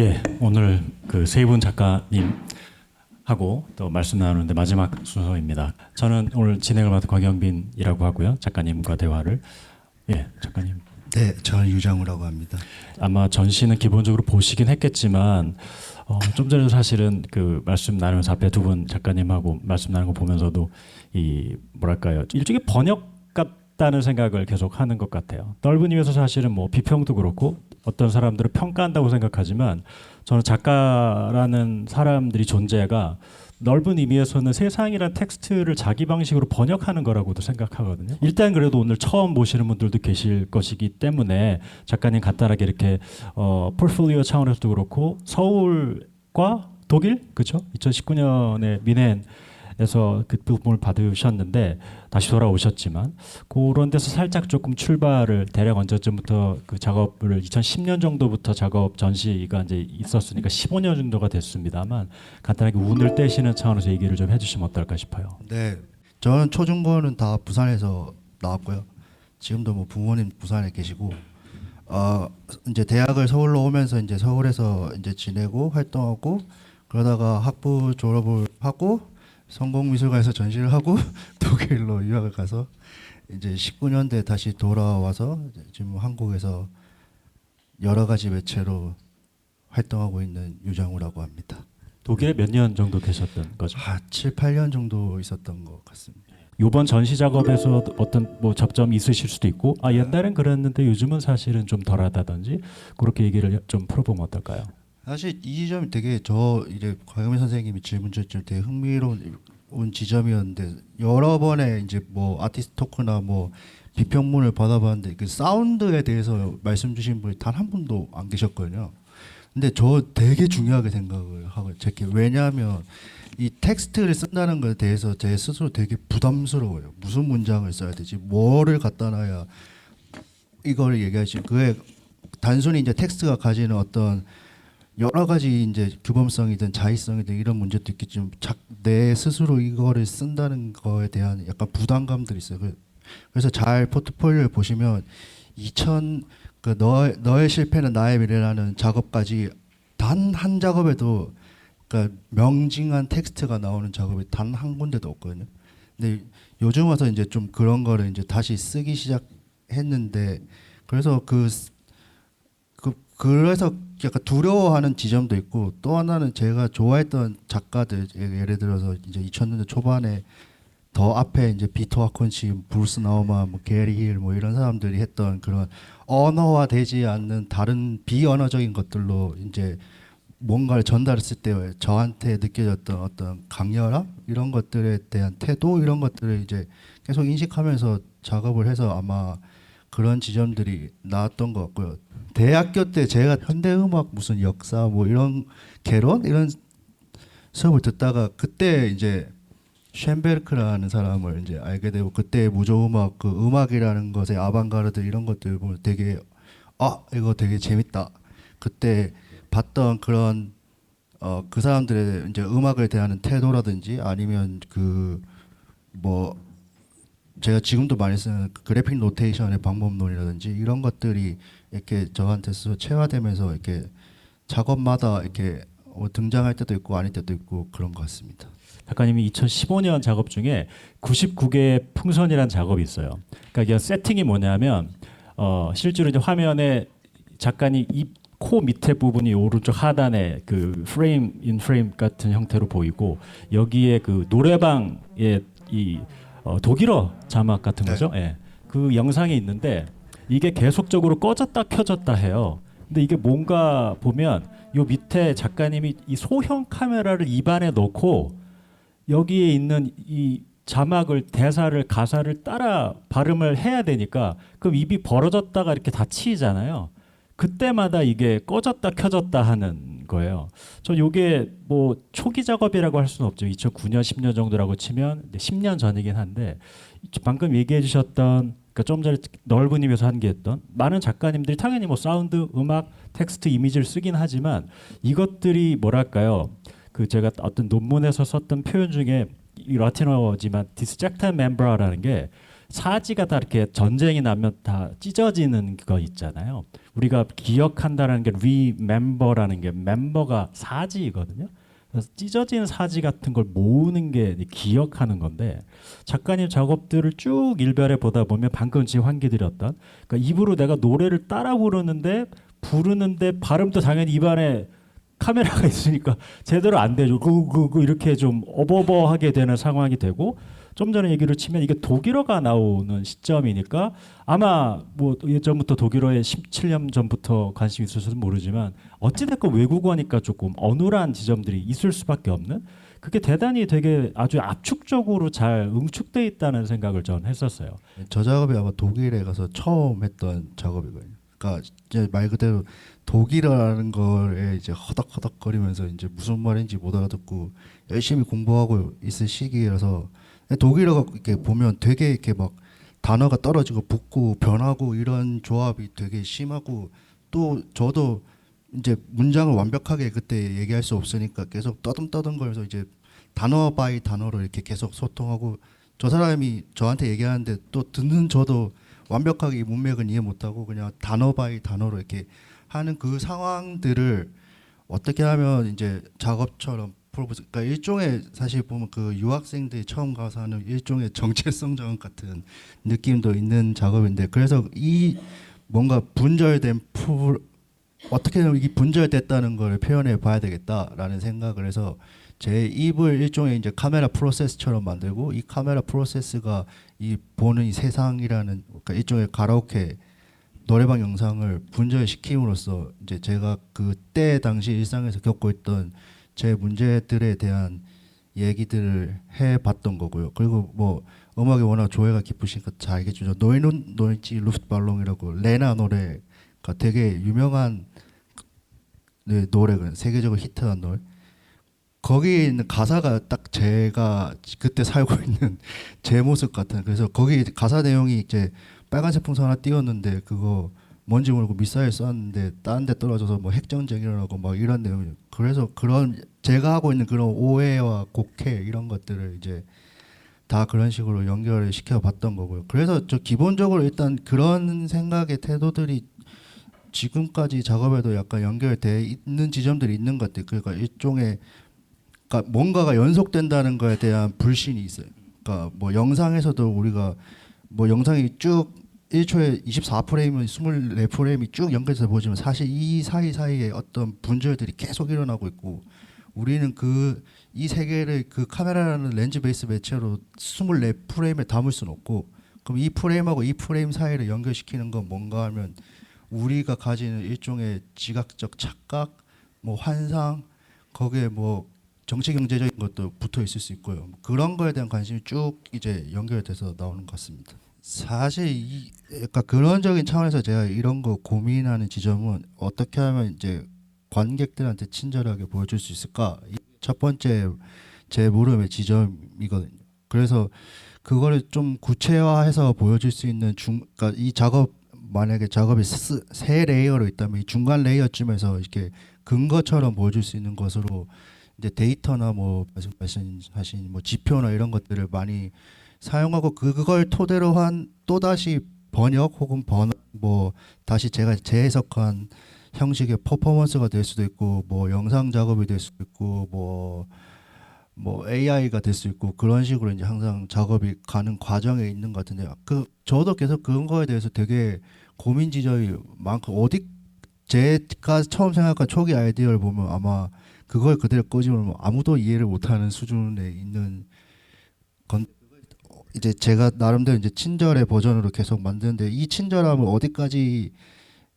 예, 오늘 그세분 작가님 하고 또 말씀 나누는데 마지막 순서입니다. 저는 오늘 진행을 맡은 곽영빈이라고 하고요. 작가님과 대화를 예, 작가님 네, 저는 유장우라고 합니다. 아마 전시는 기본적으로 보시긴 했겠지만 어, 좀 전에 사실은 그 말씀 나누면서 앞에 두 분 작가님하고 말씀 나누는 거 보면서도 이 뭐랄까요 일종의 번역 같다는 생각을 계속 하는 것 같아요. 넓은 의미에서 사실은 뭐 비평도 그렇고 어떤 사람들은 평가한다고 생각하지만 저는 작가라는 사람들이 존재가 넓은 의미에서는 세상이란 텍스트를 자기 방식으로 번역하는 거라고도 생각하거든요. 일단 그래도 오늘 처음 보시는 분들도 계실 것이기 때문에 작가님 간단하게 이렇게 어, 포트폴리오 차원에서도 그렇고 서울과 독일 그죠? 2019년에 미넨 에서 그 부분을 받으셨는데 다시 돌아오셨지만 그런 데서 살짝 조금 출발을 대략 언제쯤부터 그 작업을 2010년 정도부터 작업 전시가 이제 있었으니까 15년 정도가 됐습니다만 간단하게 운을 떼시는 차원에서 얘기를 좀 해주시면 어떨까 싶어요. 네, 저는 초중고는 다 부산에서 나왔고요. 지금도 뭐 부모님 부산에 계시고, 어 이제 대학을 서울로 오면서 이제 서울에서 이제 지내고 활동하고 그러다가 학부 졸업을 하고 성공미술관에서 전시를 하고 독일로 유학을 가서 이제 19년대 다시 돌아와서 지금 한국에서 여러 가지 매체로 활동하고 있는 유장우라고 합니다. 독일에 몇 년 정도 계셨던 거죠? 아, 7, 8년 정도 있었던 것 같습니다. 이번 전시 작업에서 어떤 뭐 접점이 있으실 수도 있고 아 옛날엔 그랬는데 요즘은 사실은 좀 덜하다든지 그렇게 얘기를 좀 풀어보면 어떨까요? 사실 이 지점이 되게 저 이제 곽영민 선생님이 질문 주셨을 때 흥미로운 지점이었는데 여러 번의 이제 뭐 아티스트 토크나 뭐 비평문을 받아봤는데 그 사운드에 대해서 말씀 주신 분이 단 한 분도 안 계셨거든요. 근데 저 되게 중요하게 생각을 하고 제게 왜냐하면 이 텍스트를 쓴다는 것에 대해서 제 스스로 되게 부담스러워요. 무슨 문장을 써야 되지? 뭐를 갖다 놔야 이거를 얘기하지? 그게 단순히 이제 텍스트가 가지는 어떤 여러 가지 이제 규범성이든 자의성이든 이런 문제도 있겠지만 자, 내 스스로 이거를 쓴다는 거에 대한 약간 부담감들이 있어요. 그- 그래서 잘 포트폴리오를 보시면 2000 그 너, 너의 실패는 나의 미래라는 작업까지 단 한 작업에도 그러니까 명징한 텍스트가 나오는 작업이 단 한 군데도 없거든요. 근데 요즘 와서 이제 좀 그런 거를 이제 다시 쓰기 시작했는데 그래서 그, 스- 그 그래서 약간 두려워하는 지점도 있고 또 하나는 제가 좋아했던 작가들 예- 예를 들어서 이제 2000년대 초반에 더 앞에 이제 비터 와콘치, 브루스 나우만, 뭐 게리 힐, 뭐 이런 사람들이 했던 그런 언어화 되지 않는 다른 비언어적인 것들로 이제 뭔가를 전달했을 때 저한테 느껴졌던 어떤 강렬함? 이런 것들에 대한 태도? 이런 것들을 이제 계속 인식하면서 작업을 해서 아마 그런 지점들이 나왔던 것 같고요. 대학교 때 제가 현대음악 무슨 역사 뭐 이런 개론 이런 수업을 듣다가 그때 이제 쉔베르크라는 사람을 이제 알게 되고 그때 무조음악 그 음악이라는 것의 아방가르드 이런 것들 보면 되게 아 이거 되게 재밌다. 그때 봤던 그런 어 그 사람들의 이제 음악을 대하는 태도라든지 아니면 그뭐 제가 지금도 많이 쓰는 그 그래픽 노테이션의 방법론이라든지 이런 것들이 이렇게 저한테 스스로 체화되면서 이렇게 작업마다 이렇게 어, 등장할 때도 있고 아닐 때도 있고 그런 것 같습니다. 작가님이 2015년 작업 중에 99개의 풍선이라는 작업이 있어요. 그러니까 이게 세팅이 뭐냐면 어, 실제로 이제 화면에 작가님 입코 밑에 부분이 오른쪽 하단에 그 프레임 인 프레임 같은 형태로 보이고 여기에 그 노래방의 이 어, 독일어 자막 같은 네. 거죠. 예. 그 영상이 있는데 이게 계속적으로 꺼졌다 켜졌다 해요. 근데 이게 뭔가 보면 요 밑에 작가님이 이 소형 카메라를 입안에 넣고 여기에 있는 이 자막을 대사를 가사를 따라 발음을 해야 되니까 그럼 입이 벌어졌다가 이렇게 닫히잖아요. 그때마다 이게 꺼졌다 켜졌다 하는 거예요. 저 요게 뭐 초기 작업이라고 할 수는 없죠. 2009년 10년 정도라고 치면 이제 10년 전이긴 한데 방금 얘기해 주셨던 그러니까 좀 전에 넓은 의미에서 한게했던 많은 작가님들이 당연히 뭐 사운드, 음악, 텍스트, 이미지를 쓰긴 하지만 이것들이 뭐랄까요? 그 제가 어떤 논문에서 썼던 표현 중에 이 라틴어지만 디스젝트 멤버라는 게 사지가 다 이렇게 전쟁이 나면 다 찢어지는 거 있잖아요. 우리가 기억한다는 게 remember라는 게 멤버가 사지이거든요. 그래서 찢어진 사지 같은 걸 모으는 게 기억하는 건데 작가님 작업들을 쭉 일별해 보다 보면 방금 지금 환기 드렸던 그러니까 입으로 내가 노래를 따라 부르는데 부르는데 발음도 당연히 입안에 카메라가 있으니까 제대로 안 되죠. 그그 이렇게 좀 어버버하게 되는 상황이 되고 좀 전에 얘기를 치면 이게 독일어가 나오는 시점이니까 아마 뭐 예전부터 독일어에 17년 전부터 관심이 있었어도 모르지만 어찌됐건 외국어니까 조금 어눌한 지점들이 있을 수밖에 없는 그게 대단히 되게 아주 압축적으로 잘 응축돼 있다는 생각을 전 했었어요. 저 작업이 아마 독일에 가서 처음 했던 작업이거든요. 그러니까 이제 말 그대로 독일어라는 거에 이제 허덕허덕거리면서 이제 무슨 말인지 못 알아듣고 열심히 공부하고 있을 시기라서 독일어가 이렇게 보면 되게 이렇게 막 단어가 떨어지고 붙고 변하고 이런 조합이 되게 심하고 또 저도 이제 문장을 완벽하게 그때 얘기할 수 없으니까 계속 떠듬떠듬 거려서 이제 단어 바이 단어로 이렇게 계속 소통하고 저 사람이 저한테 얘기하는데 또 듣는 저도 완벽하게 이 문맥은 이해 못하고 그냥 단어 바이 단어로 이렇게 하는 그 상황들을 어떻게 하면 이제 작업처럼 풀어보 그러니까 일종의 사실 보면 그 유학생들이 처음 가서 하는 일종의 정체성 작업 같은 느낌도 있는 작업인데 그래서 이 뭔가 분절된 풀 어떻게 이 분절됐다는 걸 표현해 봐야 되겠다라는 생각을 해서 제 입을 일종의 이제 카메라 프로세스처럼 만들고 이 카메라 프로세스가 이 보는 이 세상이라는 그러니까 일종의 가라오케 노래방 영상을 분절시킴으로써 이제 제가 그때 당시 일상에서 겪고 있던 제 문제들에 대한 얘기들을 해봤던 거고요. 그리고 뭐 음악에 워낙 조예가 깊으시니까 잘 알겠죠. 노이는 노이지 루프발롱이라고 레나 노래가 되게 유명한 네, 노래가 세계적으로 히트한 노래. 거기 있는 가사가 딱 제가 그때 살고 있는 제 모습 같은. 그래서 거기 가사 내용이 이제 빨간색 풍선 하나 띄웠는데 그거 뭔지 모르고 미사일 쐈는데 다른 데 떨어져서 뭐 핵전쟁 일어나고 막 이런 내용이 그래서 그런 제가 하고 있는 그런 오해와 곡해 이런 것들을 이제 다 그런 식으로 연결을 시켜 봤던 거고요. 그래서 저 기본적으로 일단 그런 생각의 태도들이 지금까지 작업에도 약간 연결돼 있는 지점들이 있는 것 같아요. 그러니까 일종의 그러니까 뭔가가 연속된다는 거에 대한 불신이 있어요. 그러니까 뭐 영상에서도 우리가 뭐 영상이 쭉 1초에 24프레임은 24프레임이 쭉 연결해서 보지만 사실 이 사이 사이에 어떤 분절들이 계속 일어나고 있고 우리는 그 이 세계를 그 카메라라는 렌즈 베이스 매체로 24프레임에 담을 수는 없고 그럼 이 프레임하고 이 프레임 사이를 연결시키는 건 뭔가 하면 우리가 가지는 일종의 지각적 착각, 뭐 환상, 거기에 뭐 정치 경제적인 것도 붙어 있을 수 있고요. 그런 거에 대한 관심이 쭉 이제 연결돼서 나오는 것 같습니다. 사실 이 약간 그런적인 차원에서 제가 이런 거 고민하는 지점은 어떻게 하면 이제 관객들한테 친절하게 보여줄 수 있을까? 이첫 번째 제 물음의 지점이거든요. 그래서 그거를 좀 구체화해서 보여줄 수 있는 중, 그러니까 이 작업 만약에 작업이 스- 세 레이어로 있다면 이 중간 레이어쯤에서 이렇게 근거처럼 보여줄 수 있는 것으로 이제 데이터나 뭐 말씀하신 뭐 지표나 이런 것들을 많이 사용하고 그- 그걸 토대로 한 또 다시 번역 혹은 번역 뭐 다시 제가 재해석한 형식의 퍼포먼스가 될 수도 있고 뭐 영상 작업이 될 수도 있고 뭐뭐 AI가 될 수 있고 그런 식으로 이제 항상 작업이 가는 과정에 있는 것 같은데 그 저도 계속 그런 거에 대해서 되게 고민 지점이 많고 어디 제가 처음 생각한 초기 아이디어를 보면 아마 그걸 그대로 끄집으면 아무도 이해를 못하는 수준에 있는 건 이제 제가 나름대로 이제 친절의 버전으로 계속 만드는데 이 친절함을 어디까지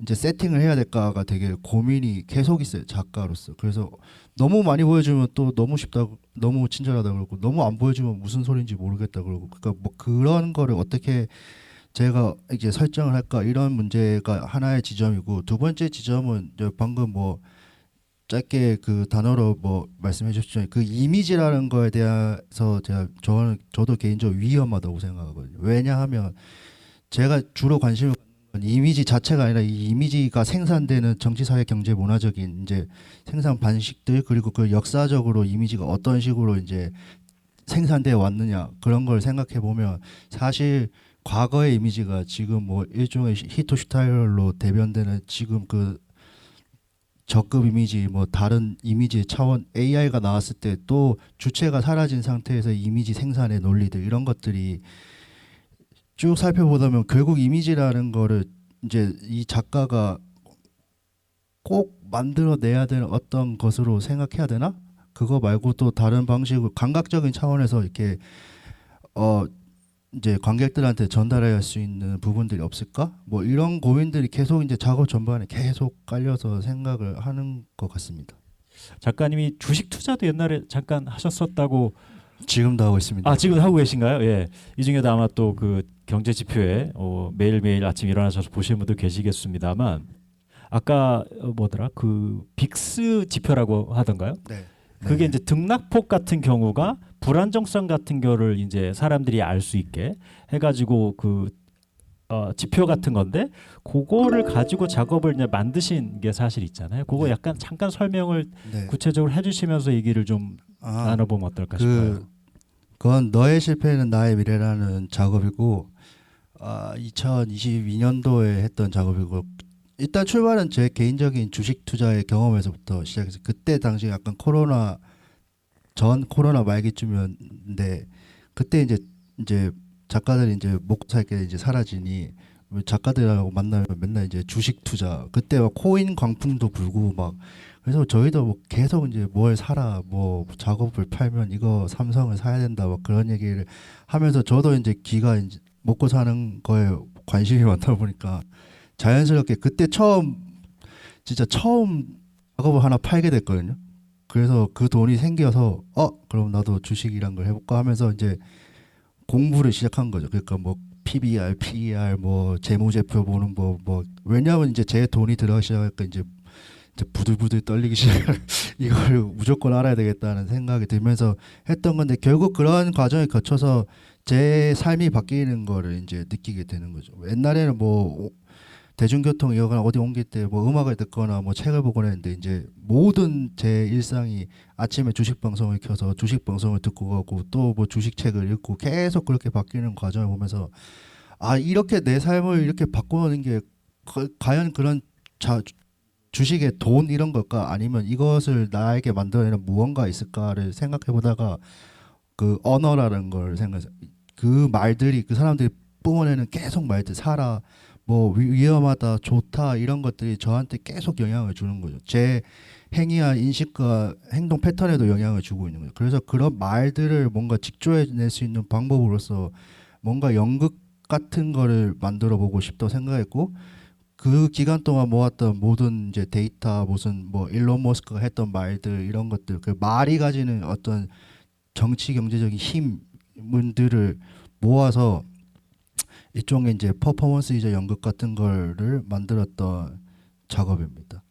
이제 세팅을 해야 될까가 되게 고민이 계속 있어요 작가로서. 그래서 너무 많이 보여주면 또 너무 쉽다 너무 친절하다 그러고 너무 안 보여주면 무슨 소리인지 모르겠다 그러고 그러니까 뭐 그런 거를 어떻게 제가 이제 설정을 할까 이런 문제가 하나의 지점이고 두 번째 지점은 방금 뭐 짧게 그 단어로 뭐 말씀해 주셨죠 그 이미지라는 거에 대해서 제가 저는 저도 개인적으로 위험하다고 생각하거든요. 왜냐하면 제가 주로 관심을 갖는 건 이미지 자체가 아니라 이 이미지가 생산되는 정치 사회 경제 문화적인 이제 생산 방식들 그리고 그 역사적으로 이미지가 어떤 식으로 이제 생산되어 왔느냐 그런 걸 생각해 보면 사실 과거의 이미지가 지금 뭐 일종의 히토슈타일로 대변되는 지금 그 적급 이미지 뭐 다른 이미지 차원 AI가 나왔을 때 또 주체가 사라진 상태에서 이미지 생산의 논리들 이런 것들이 쭉 살펴보다면 결국 이미지라는 거를 이제 이 작가가 꼭 만들어내야 되는 어떤 것으로 생각해야 되나? 그거 말고 또 다른 방식으로 감각적인 차원에서 이렇게 어 이제 관객들한테 전달해야 할수 있는 부분들이 없을까? 뭐 이런 고민들이 계속 이제 작업 전반에 계속 깔려서 생각을 하는 것 같습니다. 작가님이 주식 투자도 옛날에 잠깐 하셨었다고 지금도 하고 있습니다. 아 지금 하고 계신가요? 예. 이 중에도 아마 또 그 경제 지표에 어, 매일 매일 아침 일어나셔서 보시는 분들 계시겠습니다만 아까 어, 뭐더라 그 빅스 지표라고 하던가요? 네. 그게 네. 이제 등락폭 같은 경우가 불안정성 같은 거를 이제 사람들이 알 수 있게 해가지고 그 어, 지표 같은 건데 그거를 가지고 작업을 이제 만드신 게 사실 있잖아요. 그거 네. 약간 잠깐 설명을 네. 구체적으로 해주시면서 얘기를 좀 아, 나눠보면 어떨까 그 싶어요. 그건 너의 실패는 나의 미래라는 작업이고 아, 2022년도에 했던 작업이고 일단 출발은 제 개인적인 주식 투자의 경험에서부터 시작해서 그때 당시 약간 코로나 전 코로나 말기쯤이었는데 그때 이제 이제 작가들이 이제 살게 이제 사라지니 작가들하고 만나면 맨날 이제 주식 투자. 그때 막 코인 광풍도 불고 막 그래서 저희도 뭐 계속 이제 뭘 사라 뭐 작업을 팔면 이거 삼성을 사야 된다 막 그런 얘기를 하면서 저도 이제 기가 이제 먹고 사는 거에 관심이 많다 보니까 자연스럽게 그때 처음 진짜 처음 작업을 하나 팔게 됐거든요. 그래서 그 돈이 생겨서 어 그럼 나도 주식이란 걸 해볼까 하면서 이제 공부를 시작한 거죠. 그러니까 뭐 PBR, PER, 뭐 재무제표 보는 뭐 뭐 왜냐하면 이제 제 돈이 들어가기 시작하니까 이제 이제 부들부들 떨리기 시작. 이걸 무조건 알아야 되겠다는 생각이 들면서 했던 건데 결국 그런 과정을 거쳐서 제 삶이 바뀌는 거를 이제 느끼게 되는 거죠. 옛날에는 뭐 오- 대중교통 이용거나 어디 옮길 때 뭐 음악을 듣거나 뭐 책을 보거나 했는데 이제 모든 제 일상이 아침에 주식 방송을 켜서 주식 방송을 듣고 가고 또 뭐 주식 책을 읽고 계속 그렇게 바뀌는 과정을 보면서 아 이렇게 내 삶을 이렇게 바꾸는 게 거- 과연 그런 자, 주식의 돈 이런 걸까? 아니면 이것을 나에게 만들어내는 무언가 있을까를 생각해 보다가 그 언어라는 걸 생각해서 그 말들이 그 사람들이 뿜어내는 계속 말들 살아 뭐 위- 위험하다 좋다 이런 것들이 저한테 계속 영향을 주는 거죠. 제 행위와 인식과 행동 패턴에도 영향을 주고 있는 거죠. 그래서 그런 말들을 뭔가 직조해낼 수 있는 방법으로서 뭔가 연극 같은 거를 만들어 보고 싶다고 생각했고 그 기간 동안 모았던 모든 이제 데이터 무슨 뭐 일론 머스크가 했던 말들 이런 것들 그 말이 가지는 어떤 정치 경제적인 힘들을 모아서 일종의 이제 퍼포먼스 이자 연극 같은 거를 만들었던 작업입니다.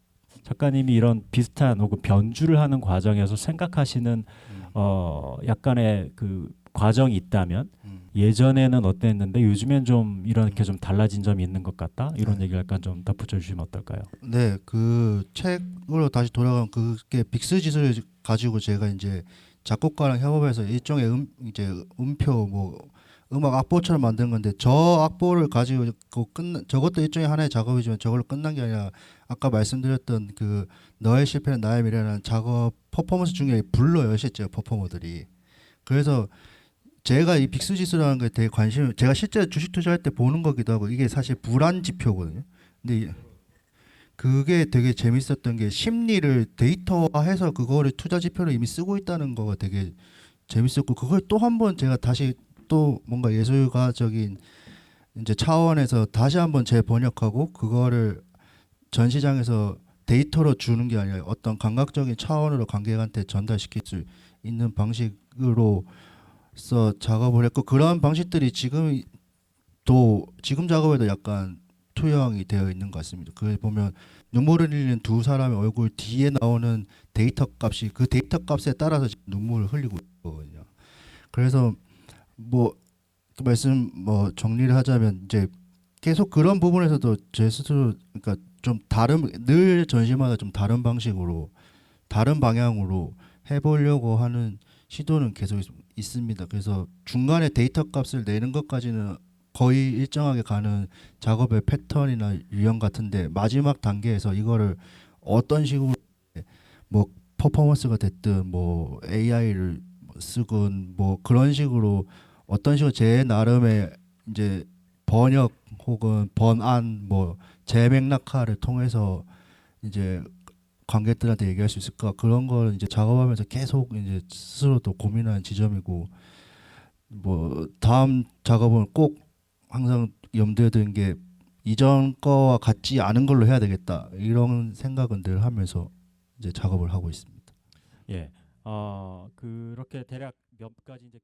작가님이 이런 비슷한 혹은 변주를 하는 과정에서 생각하시는 어 약간의 그 과정이 있다면 음. 예전에는 어땠는데 요즘엔 좀 이렇게 좀 달라진 점이 있는 것 같다 이런 네. 얘기를 약간 좀 덧붙여 주시면 어떨까요? 네, 그 책으로 다시 돌아가면 그게 빅스 지수를 가지고 제가 이제 작곡가랑 협업해서 일종의 음 이제 음표 뭐 음악 악보처럼 만든 건데 저 악보를 가지고 그끝 저것도 일종의 하나의 작업이지만 저걸로 끝난 게 아니라 아까 말씀드렸던 그 너의 실패는 나의 미래라는 작업 퍼포먼스 중에 불러요 실제 퍼포머들이 그래서 제가 이 빅스 지수라는 거에 되게 관심 제가 실제 주식 투자할 때 보는 거기도 하고 이게 사실 불안 지표거든요. 근데 이- 그게 되게 재밌었던 게 심리를 데이터화해서 그거를 투자 지표로 이미 쓰고 있다는 거가 되게 재밌었고 그걸 또 한 번 제가 다시 또 뭔가 예술가적인 이제 차원에서 다시 한번 재번역하고 그거를 전 시장에서 데이터로 주는 게 아니라 어떤 감각적인 차원으로 관객한테 전달시킬 수 있는 방식으로서 작업을 했고 그런 방식들이 지금 또 지금 작업에도 약간 투영이 되어 있는 것 같습니다. 그 보면 눈물을 흘리는 두 사람의 얼굴 뒤에 나오는 데이터 값이 그 데이터 값에 따라서 눈물을 흘리고 있거든요. 그래서 뭐 그 말씀 뭐 정리를 하자면 이제 계속 그런 부분에서도 제 스스로 그러니까 좀 다른 늘 전시마다 좀 다른 방식으로 다른 방향으로 해보려고 하는 시도는 계속 있- 있습니다. 그래서 중간에 데이터 값을 내는 것까지는 거의 일정하게 가는 작업의 패턴이나 유형 같은데 마지막 단계에서 이거를 어떤 식으로 뭐 퍼포먼스가 됐든 뭐 AI를 쓰건 뭐 그런 식으로 어떤 식으로 제 나름의 이제 번역 혹은 번안 뭐 재맥락화를 통해서 이제 관객들한테 얘기할 수 있을까 그런 걸 이제 작업하면서 계속 이제 스스로 또 고민하는 지점이고 뭐 다음 작업은 꼭 항상 염두에 두는 게 이전 거와 같지 않은 걸로 해야 되겠다 이런 생각은 늘 하면서 이제 작업을 하고 있습니다. 예. 어, 그렇게 대략 몇 가지 이제